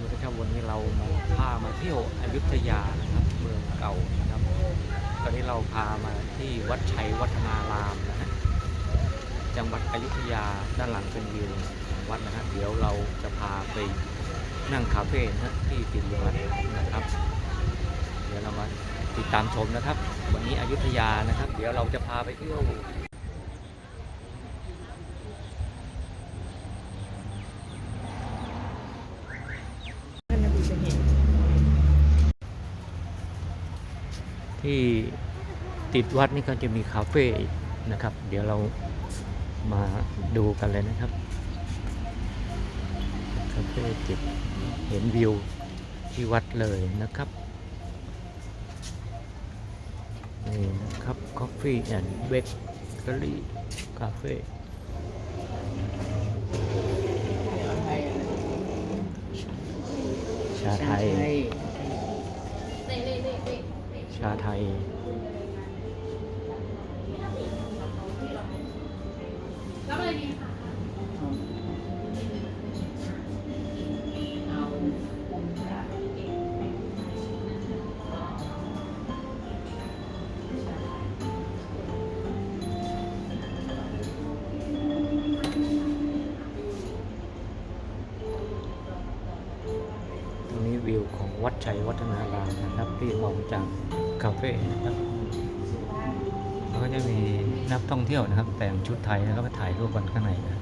นี่นะครับวันนี้เรามาพามาเที่ยวอยุธยานะครับ เมืองเก่านะครับ ตอนนี้เราพามาที่วัดชัยวัฒนารามนะฮะจังหวัดอยุธยาด้านหลังเป็นวิววัดนะฮะเดี๋ยวเราจะพาไปนั่งคาเฟ่นะฮะที่ติดวัดนะครับ เดี๋ยวเรามาติดตามชมนะครับ วันนี้อยุธยานะครับ เดี๋ยวเราจะพาไปเที่ยว ที่ติดวัดนี่ก็จะมีคาเฟ่นะครับ เดี๋ยวเรามาดูกันเลยนะครับคาเฟ่ติดเห็นวิวที่วัดเลยนะครับนี่นะครับ Coffee and Bakery Cafe ชาไทย ชาไทย วิวของวัดชัยวัฒนารามนะครับ ที่มองจากคาเฟ่นะครับแล้วก็จะมีนักท่องเที่ยวนะครับ แต่งชุดไทยแล้วก็มาถ่ายรูปกันข้างในนะ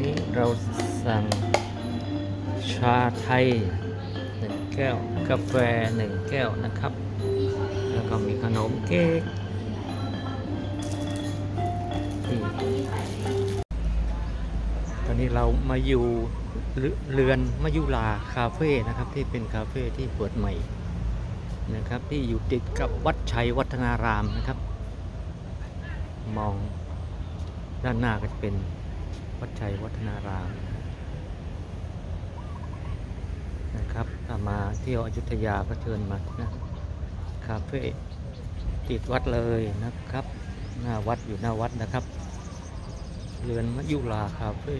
นี่เราสั่งชาไทยหนึ่งแก้ว กาแฟหนึ่งแก้วนะครับ แล้วก็มีขนมเค้ก เรามาอยู่เรืเรือนมายุลาคาเฟ่นะครับ ที่เป็นคาเฟ่ที่เปิดใหม่นะครับ ที่อยู่ติดกับวัดชัยวัฒนารามนะครับ มองด้านหน้าก็จะเป็นวัดชัยวัฒนารามนะครับถ้ามาเที่ยวอยุธยาก็เชิญมานะคาเฟ่ติดวัดเลยนะครับ หน้าวัดอยู่หน้าวัดนะครับ เรือนมยุลาคาเฟ่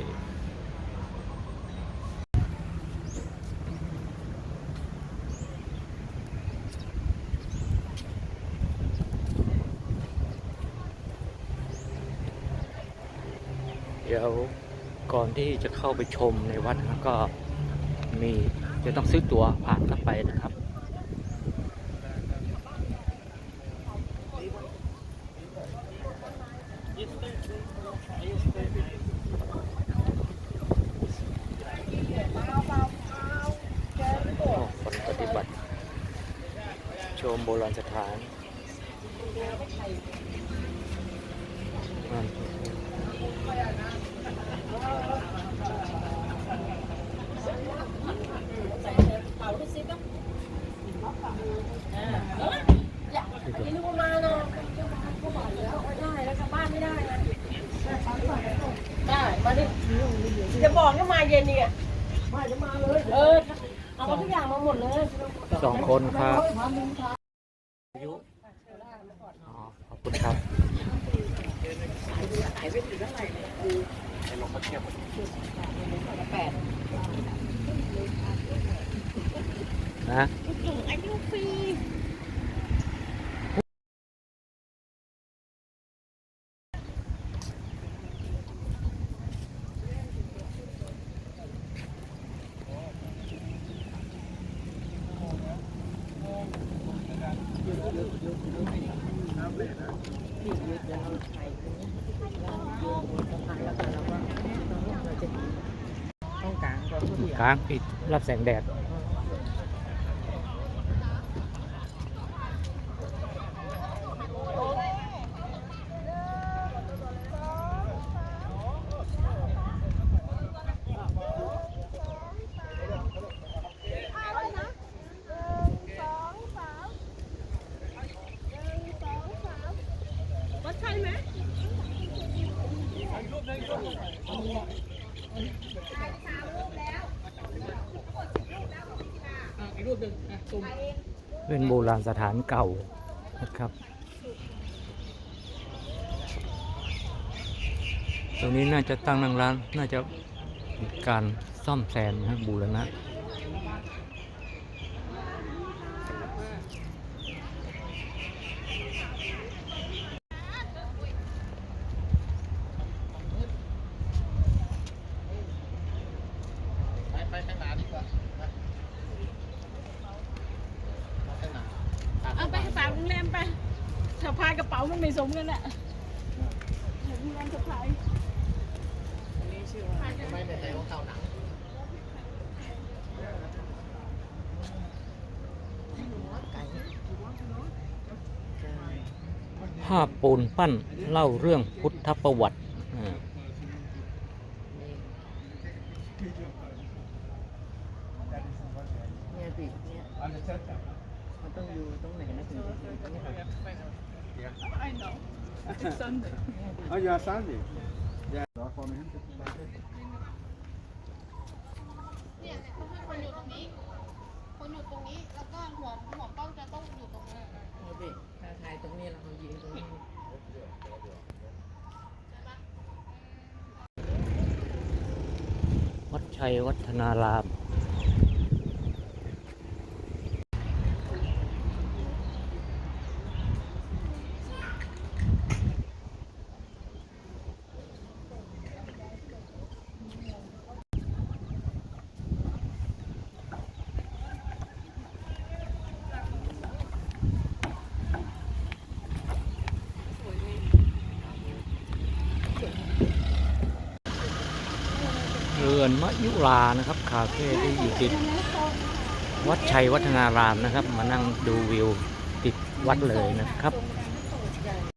เดี๋ยวก่อนที่จะเข้าไปชมในวัดนะก็มีจะต้องซื้อตั๋วผ่านเข้าไปนะครับโอ้คนปฏิบัติ ชมโบราณสถานนั่นที่ดู ไม่รู้มาเนาะก็บอกแล้วได้แล้วกลับบ้านไม่ได้นะได้มาดิจะบอกก็มา เย็นเนี่ยมาจะมาเลย เออ เอาทุกอย่างมาหมดเลยสองคนครับอายุอ๋อขอบคุณครับนะอายุฟรีต้อง ก่อนผู้เดียวกลางปิดรับแสงแดดวัด รูปหนึ่งอะซูมเป็นโบราณสถานเก่านะครับ ตรงนี้น่าจะตั้งนางร้าน น่าจะการซ่อมแซมนะบูรณะะพายกระเป๋ามันไม่สมกันแหละโรงแรมสะพายไม่ได้ใส่ของเก่าหนังภาพปูนปั้นเล่าเรื่องพุทธประวัติอ่าเนี่ยสิเนี่ยมันต้องอยู่ตรงไหนนะถึง จะถึงตรงนี้ครับ Oh, yeah, Sunday. Yeah. For me. เนี่ยเขาให้คนอยู่ตรงนี้ คนอยู่ตรงนี้ แล้วก็หัวหัวกล้องจะต้องอยู่ตรงนี้เอาสิถ้าถ่ายตรงนี้เรายิงตรงนี้วัดชัยวัฒนาราม รือนมะยุรานะครับ คาเฟ่ที่อยู่ติด วัดชัยวัฒนารามนะครับ มานั่งดูวิวติดวัดเลยนะครับ